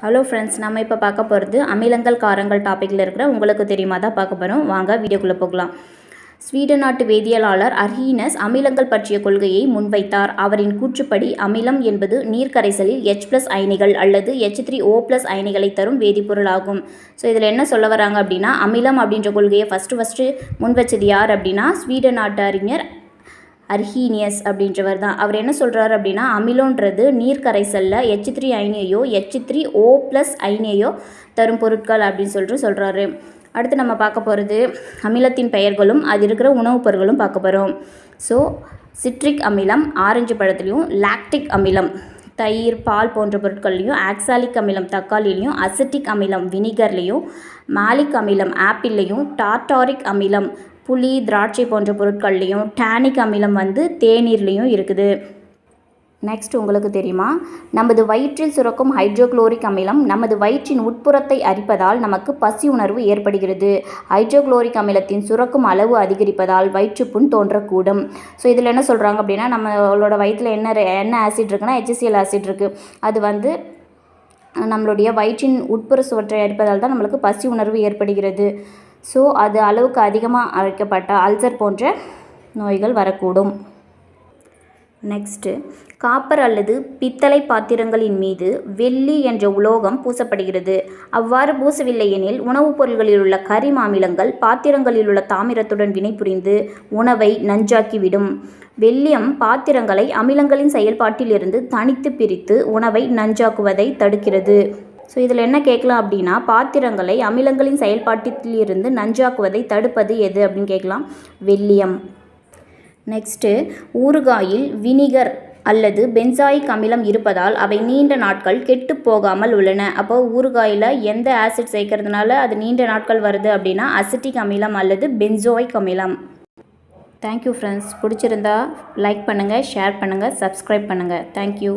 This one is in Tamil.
ஹலோ ஃப்ரெண்ட்ஸ் நம்ம இப்போ பார்க்க போகிறது அமிலங்கள் காரங்கள் டாப்பிக்கில் இருக்கிற உங்களுக்கு தெரியுமா தான் பார்க்க போகிறோம் வாங்க வீடியோக்குள்ளே போகலாம். ஸ்வீடன் நாட்டு வேதியியலாளர் அர்ஹீனஸ் அமிலங்கள் பற்றிய கொள்கையை முன்வைத்தார். அவரின் கூற்றுப்படி அமிலம் என்பது நீர்க்கரைசலில் எச் ப்ளஸ் அயனிகள் அல்லது எச் த்ரீ ஓ ப்ளஸ் அயனிகளை தரும் வேதிப்பொருள் ஆகும் ஸோ இதில் என்ன சொல்ல வராங்க அப்படின்னா அமிலம் அப்படின்ற கொள்கையை ஃபஸ்ட்டு ஃபஸ்ட்டு முன் வச்சது யார் அப்படின்னா ஸ்வீடன் நாட்டு அறிஞர் அர்ஹீனியஸ் அப்படின்றவர் தான். அவர் என்ன சொல்கிறார் அப்படின்னா அமிலோன்றது நீர் கரைசலில் எச் த்ரீ ஐனியையோ எச் த்ரீ ஓ ப்ளஸ் ஐனியையோ தரும் பொருட்கள் அப்படின்னு சொல்லிட்டு சொல்கிறாரு அடுத்து நம்ம பார்க்க போகிறது அமிலத்தின் பெயர்களும் அது இருக்கிற உணவுப் பொருட்களும் பார்க்க போகிறோம் ஸோ சிட்ரிக் அமிலம் ஆரஞ்சு பழத்துலேயும் லாக்டிக் அமிலம் தயிர் பால் போன்ற பொருட்கள்லையும் ஆக்சாலிக் அமிலம் தக்காளிலையும் அசிட்டிக் அமிலம் வினிகர்லேயும் மாலிக் அமிலம் ஆப்பிள்லேயும் டார்டாரிக் அமிலம் புளி திராட்சை போன்ற பொருட்கள்லேயும் டேனிக் அமிலம் வந்து தேநீர்லேயும் இருக்குது. நெக்ஸ்ட் உங்களுக்கு தெரியுமா? நமது வயிற்றில் சுரக்கும் ஹைட்ரோக்ளோரிக் அமிலம் நமது வயிற்றின் உட்புறத்தை அரிப்பதால் நமக்கு பசி உணர்வு ஏற்படுகிறது. ஹைட்ரோக்ளோரிக் அமிலத்தின் சுரக்கும் அளவு அதிகரிப்பதால் வயிற்றுப்புண் தோன்றக்கூடும். ஸோ இதில் என்ன சொல்கிறாங்க அப்படின்னா நம்மளோட வயிற்றில் என்ன என்ன ஆசிட் இருக்குன்னா ஹெச்சிஎல் ஆசிட் இருக்குது அது வந்து நம்மளுடைய வயிற்றின் உட்புற சுவற்றை அரிப்பதால் தான் நம்மளுக்கு பசி உணர்வு ஏற்படுகிறது. ஸோ அது அளவுக்கு அதிகமாக அழைக்கப்பட்ட அல்சர் போன்ற நோய்கள் வரக்கூடும். நெக்ஸ்ட்டு. காப்பர் அல்லது பித்தளை பாத்திரங்களின் மீது வெள்ளி என்ற உலோகம் பூசப்படுகிறது. அவ்வாறு பூசவில்லை எனில் உணவுப் பொருள்களில் உள்ள கரிமாமிலங்கள் பாத்திரங்களில் உள்ள தாமிரத்துடன் வினைபுரிந்து உணவை நஞ்சாக்கிவிடும். வெள்ளியம் பாத்திரங்களை அமிலங்களின் செயல்பாட்டிலிருந்து தனித்து பிரித்து உணவை நஞ்சாக்குவதை தடுக்கிறது. ஸோ இதில் என்ன கேட்கலாம் அப்படின்னா பாத்திரங்களை அமிலங்களின் செயல்பாட்டிலிருந்து நஞ்சாக்குவதை தடுப்பது எது அப்படின்னு கேட்கலாம். வெள்ளியம் நெக்ஸ்ட்டு ஊறுகாயில் வினிகர் அல்லது பென்சாயிக் அமிலம் இருப்பதால் அவை நீண்ட நாட்கள் கெட்டு போகாமல் உள்ளன. அப்போ ஊறுகாயில் எந்த ஆசிட் சேர்க்கறதுனால அது நீண்ட நாட்கள் வருது அப்படின்னா அசிட்டிக் அமிலம் அல்லது பென்சோயிக் அமிலம். தேங்க்யூ ஃப்ரெண்ட்ஸ் பிடிச்சிருந்தா லைக் பண்ணுங்கள் ஷேர் பண்ணுங்கள் சப்ஸ்கிரைப் பண்ணுங்கள் தேங்க்யூ